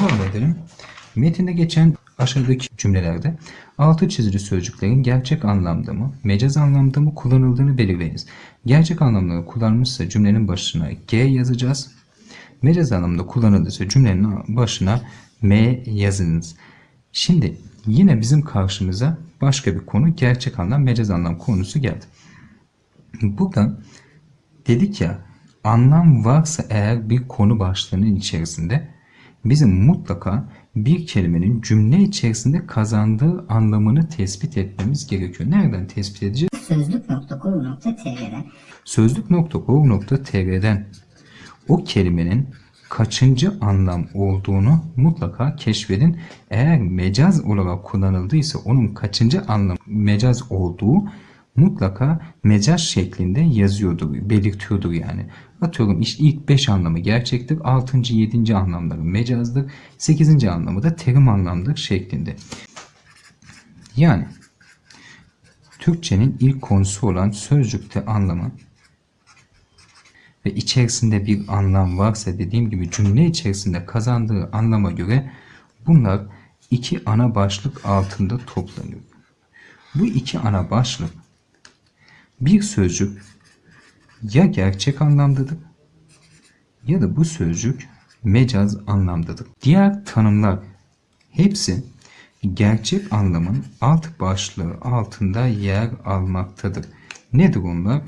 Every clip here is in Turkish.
Devam edelim. Metinde geçen aşağıdaki cümlelerde altı çizili sözcüklerin gerçek anlamda mı, mecaz anlamda mı kullanıldığını belirleyiniz. Gerçek anlamda kullanılmışsa cümlenin başına G yazacağız. Mecaz anlamda kullanıldıysa cümlenin başına M yazınız. Şimdi yine bizim karşımıza başka bir konu gerçek anlam, mecaz anlam konusu geldi. Burada dedik ya anlam varsa eğer bir konu başlığının içerisinde bizim mutlaka bir kelimenin cümle içerisinde kazandığı anlamını tespit etmemiz gerekiyor. Nereden tespit edeceğiz? Sözlük.gov.tr'den Sözlük.gov.tr'den o kelimenin kaçıncı anlam olduğunu mutlaka keşfedin. Eğer mecaz olarak kullanıldıysa onun kaçıncı anlam mecaz olduğu mutlaka mecaz şeklinde yazıyordur, belirtiyordur yani. Atıyorum işte ilk 5 anlamı gerçektir, 6. 7. anlamları mecazdır, 8. anlamı da terim anlamdır şeklinde. Yani Türkçenin ilk konusu olan sözcükte anlamı ve içerisinde bir anlam varsa dediğim gibi cümle içerisinde kazandığı anlama göre bunlar iki ana başlık altında toplanıyor. Bu iki ana başlık bir sözcük ya gerçek anlamdadır ya da bu sözcük mecaz anlamdadır. Diğer tanımlar hepsi gerçek anlamın alt başlığı altında yer almaktadır. Nedir onlar?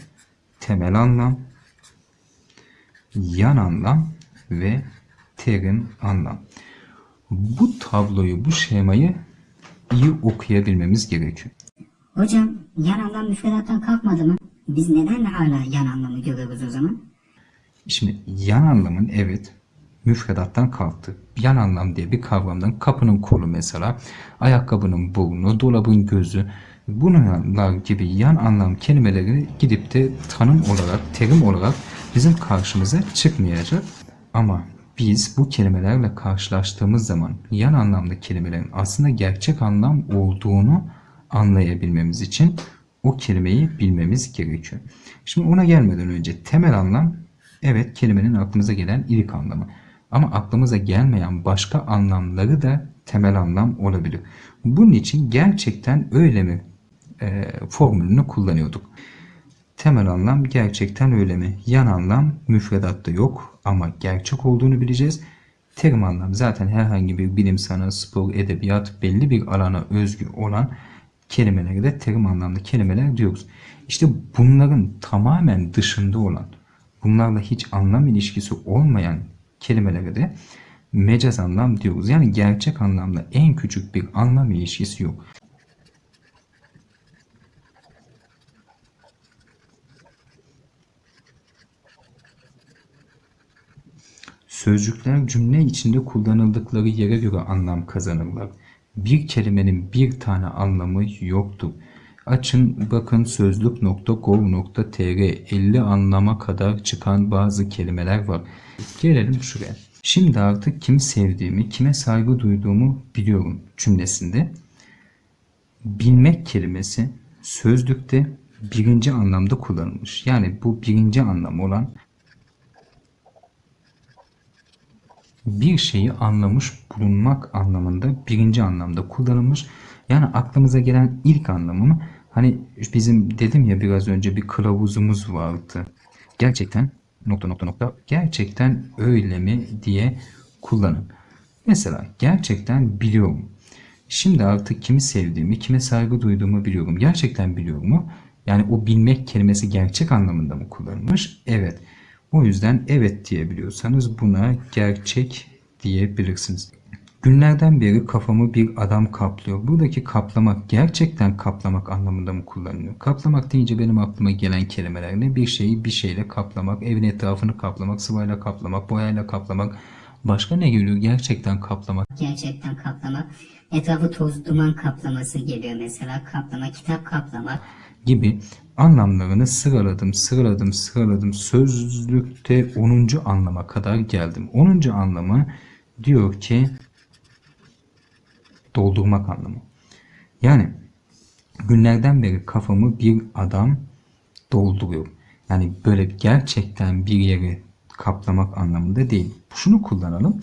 Temel anlam, yan anlam ve terim anlam. Bu tabloyu, bu şemayı iyi okuyabilmemiz gerekiyor. Hocam yan anlam müfredattan kalkmadı mı? Biz neden hala yan anlamı görüyoruz o zaman? Şimdi yan anlamın evet müfredattan kalktı. Yan anlam diye bir kavramdan kapının kolu mesela, ayakkabının burnu, dolabın gözü bunlar gibi yan anlam kelimeleri gidip de tanım olarak, terim olarak bizim karşımıza çıkmayacak. Ama biz bu kelimelerle karşılaştığımız zaman yan anlamda kelimelerin aslında gerçek anlam olduğunu anlayabilmemiz için o kelimeyi bilmemiz gerekiyor. Şimdi ona gelmeden önce temel anlam evet kelimenin aklımıza gelen ilk anlamı. Ama aklımıza gelmeyen başka anlamları da temel anlam olabilir. Bunun için gerçekten öyle mi e, formülünü kullanıyorduk. Temel anlam gerçekten öyle mi? Yan anlam müfredatta yok ama gerçek olduğunu bileceğiz. Terim anlam zaten herhangi bir bilim, sanat, spor, edebiyat belli bir alana özgü olan kelimelere de terim anlamlı kelimeler diyoruz. İşte bunların tamamen dışında olan, bunlarla hiç anlam ilişkisi olmayan kelimelere de mecaz anlam diyoruz. Yani gerçek anlamda en küçük bir anlam ilişkisi yok. Sözcükler cümle içinde kullanıldıkları yere göre anlam kazanırlar. Bir kelimenin bir tane anlamı yoktur. Açın bakın sözlük.gov.tr 50 anlama kadar çıkan bazı kelimeler var. Gelelim şuraya. Şimdi artık kimi sevdiğimi, kime saygı duyduğumu biliyorum cümlesinde. Bilmek kelimesi sözlükte birinci anlamda kullanılmış. Yani bu birinci anlam olan bir şeyi anlamış bulunmak anlamında birinci anlamda kullanılmış. Yani aklımıza gelen ilk anlamı hani bizim dedim ya biraz önce bir kılavuzumuz vardı. Gerçekten nokta nokta nokta gerçekten öyle mi diye kullanın. Mesela gerçekten biliyorum. Şimdi artık kimi sevdiğimi, kime saygı duyduğumu biliyorum. Gerçekten biliyor mu? Yani o bilmek kelimesi gerçek anlamında mı kullanılmış? Evet. O yüzden evet diyebiliyorsanız buna gerçek diyebilirsiniz. Günlerden beri kafamı bir adam kaplıyor. Buradaki kaplamak gerçekten kaplamak anlamında mı kullanılıyor? Kaplamak deyince benim aklıma gelen kelimeler ne? Bir şeyi bir şeyle kaplamak, evin etrafını kaplamak, sıvayla kaplamak, boyayla kaplamak. Başka ne geliyor? Gerçekten kaplamak. Gerçekten kaplamak. Etrafı toz duman kaplaması geliyor mesela. Kaplama, kitap kaplamak. Gibi anlamlarını sıraladım, sıraladım, sıraladım. Sözlükte 10. anlama kadar geldim. 10. anlamı diyor ki doldurmak anlamı. Yani günlerden beri kafamı bir adam dolduruyor. Yani böyle gerçekten bir yeri kaplamak anlamında değil. Şunu kullanalım.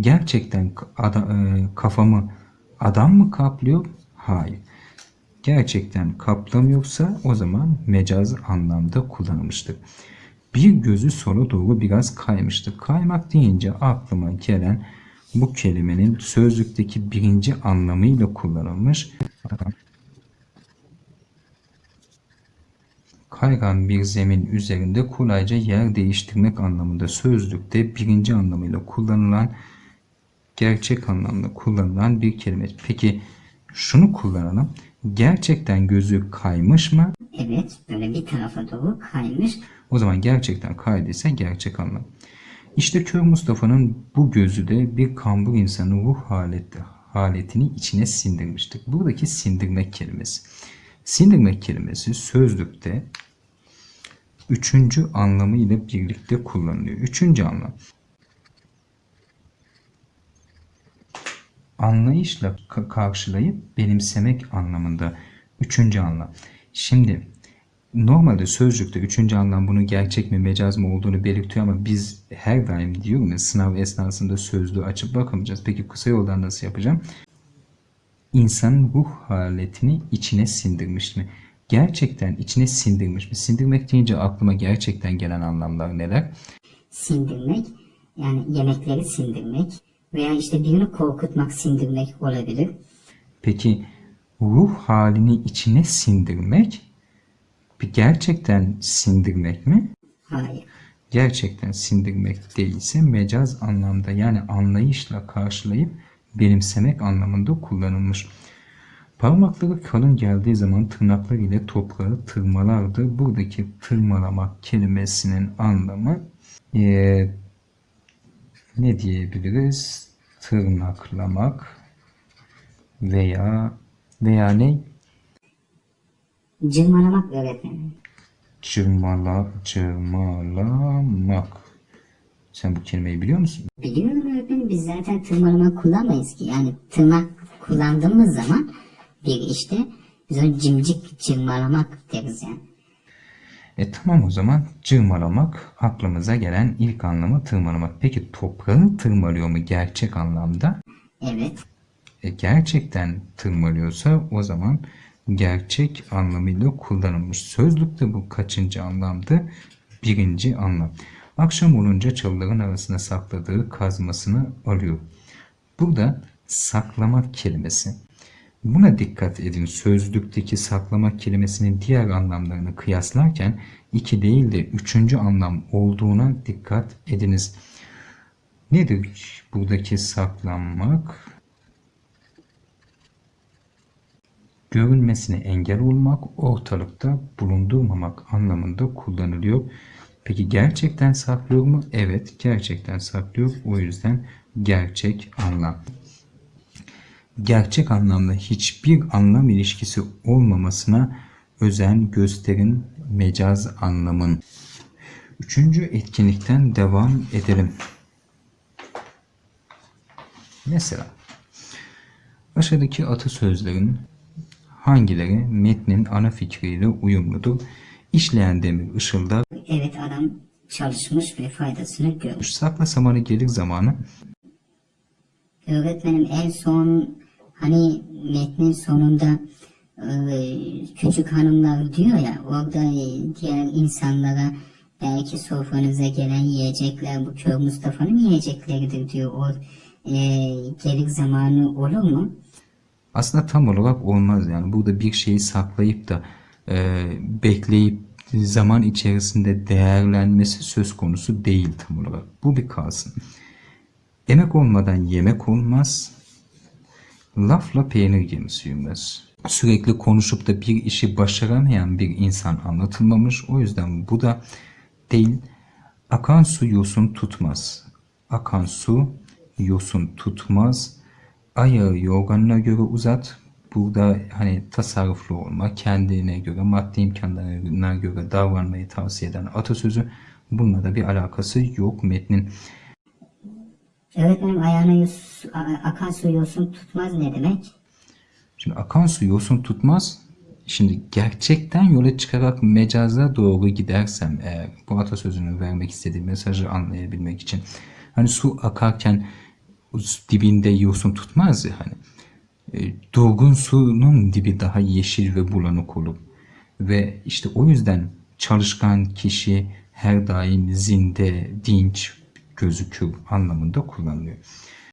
Gerçekten ada- e, kafamı adam mı kaplıyor? Hayır. Gerçekten kaplamıyorsa o zaman mecaz anlamda kullanılmıştır. Bir gözü sola doğru biraz kaymıştır. Kaymak deyince aklıma gelen bu kelimenin sözlükteki birinci anlamıyla kullanılmış. Kaygan bir zemin üzerinde kolayca yer değiştirmek anlamında sözlükte birinci anlamıyla kullanılan gerçek anlamda kullanılan bir kelime. Peki şunu kullanalım. Gerçekten gözü kaymış mı? Evet böyle bir tarafa doğru kaymış. O zaman gerçekten kaydıysa gerçek anlam. İşte Kör Mustafa'nın bu gözü de bir kambur insanın ruh haleti, haletini içine sindirmiştir. Buradaki sindirmek kelimesi. Sindirmek kelimesi sözlükte üçüncü anlamı ile birlikte kullanılıyor. Üçüncü anlam. Anlayışla ka- karşılayıp benimsemek anlamında üçüncü anlam. Şimdi Normalde sözcükte üçüncü anlam bunun gerçek mi mecaz mı olduğunu belirtiyor ama biz her daim diyorum ya sınav esnasında sözlüğü açıp bakamayacağız. Peki kısa yoldan nasıl yapacağım? İnsanın ruh haletini içine sindirmiş mi? Gerçekten içine sindirmiş mi? Sindirmek deyince aklıma gerçekten gelen anlamlar neler? Sindirmek yani yemekleri sindirmek veya işte birini korkutmak sindirmek olabilir. Peki ruh halini içine sindirmek bir gerçekten sindirmek mi? Hayır. gerçekten sindirmek değilse mecaz anlamda yani anlayışla karşılayıp benimsemek anlamında kullanılmış. Parmakları kalın geldiği zaman tırnaklar ile toprağı tırmalardı. Buradaki tırmalamak kelimesinin anlamı eee, ne diyebiliriz? Tırnaklamak veya veya ne? Cırmalamak öğretmenim. Cırmala, cırmalamak. Sen bu kelimeyi biliyor musun? Biliyorum öğretmenim biz zaten tırmalamak kullanmayız ki. Yani tırnak kullandığımız zaman bir işte biz onu cimcik cırmalamak deriz yani. E tamam o zaman cırmalamak aklımıza gelen ilk anlamı tırmalamak. Peki toprağı tırmalıyor mu gerçek anlamda? Evet. E gerçekten tırmalıyorsa o zaman gerçek anlamıyla kullanılmış. Sözlükte bu kaçıncı anlamdı? Birinci anlam. Akşam olunca çalıların arasına sakladığı kazmasını alıyor. Burada saklamak kelimesi. Buna dikkat edin. Sözlükteki saklamak kelimesinin diğer anlamlarını kıyaslarken iki değil de üçüncü anlam olduğuna dikkat ediniz. Nedir buradaki saklanmak? görülmesine engel olmak, ortalıkta bulundurmamak anlamında kullanılıyor. Peki gerçekten saklıyor mu? Evet, gerçekten saklıyor. O yüzden gerçek anlam. Gerçek anlamda hiçbir anlam ilişkisi olmamasına özen gösterin mecaz anlamın. Üçüncü etkinlikten devam edelim. Mesela aşağıdaki atasözlerin hangileri metnin ana fikriyle uyumludur? İşleyen demir ışıldar, Evet adam çalışmış ve faydasını görmüş. sakla samanı gelir zamanı. Öğretmenim en son hani metnin sonunda e, küçük hanımlar diyor ya orada e, diğer insanlara belki sofranıza gelen yiyecekler bu kör Mustafa'nın yiyecekleridir diyor. O e, gelir zamanı olur mu? Aslında tam olarak olmaz yani. Burada bir şeyi saklayıp da e, bekleyip zaman içerisinde değerlenmesi söz konusu değil tam olarak. Bu bir kalsın. Emek olmadan yemek olmaz. Lafla peynir gemisi yürümez. Sürekli konuşup da bir işi başaramayan bir insan anlatılmamış. O yüzden bu da değil. Akan su yosun tutmaz. Akan su yosun tutmaz. Ayağı yorganına göre uzat. Burada hani tasarruflu olma, kendine göre, maddi imkanlarına göre davranmayı tavsiye eden atasözü. Bununla da bir alakası yok metnin. Öğretmenim ayağına yus, a- akan su yosun tutmaz ne demek? Şimdi akan su yosun tutmaz. Şimdi gerçekten yola çıkarak mecaza doğru gidersem eğer bu atasözünün vermek istediği mesajı anlayabilmek için hani su akarken dibinde yosun tutmaz ya hani. E, durgun suyun dibi daha yeşil ve bulanık olur. Ve işte o yüzden çalışkan kişi her daim zinde, dinç gözükür anlamında kullanılıyor.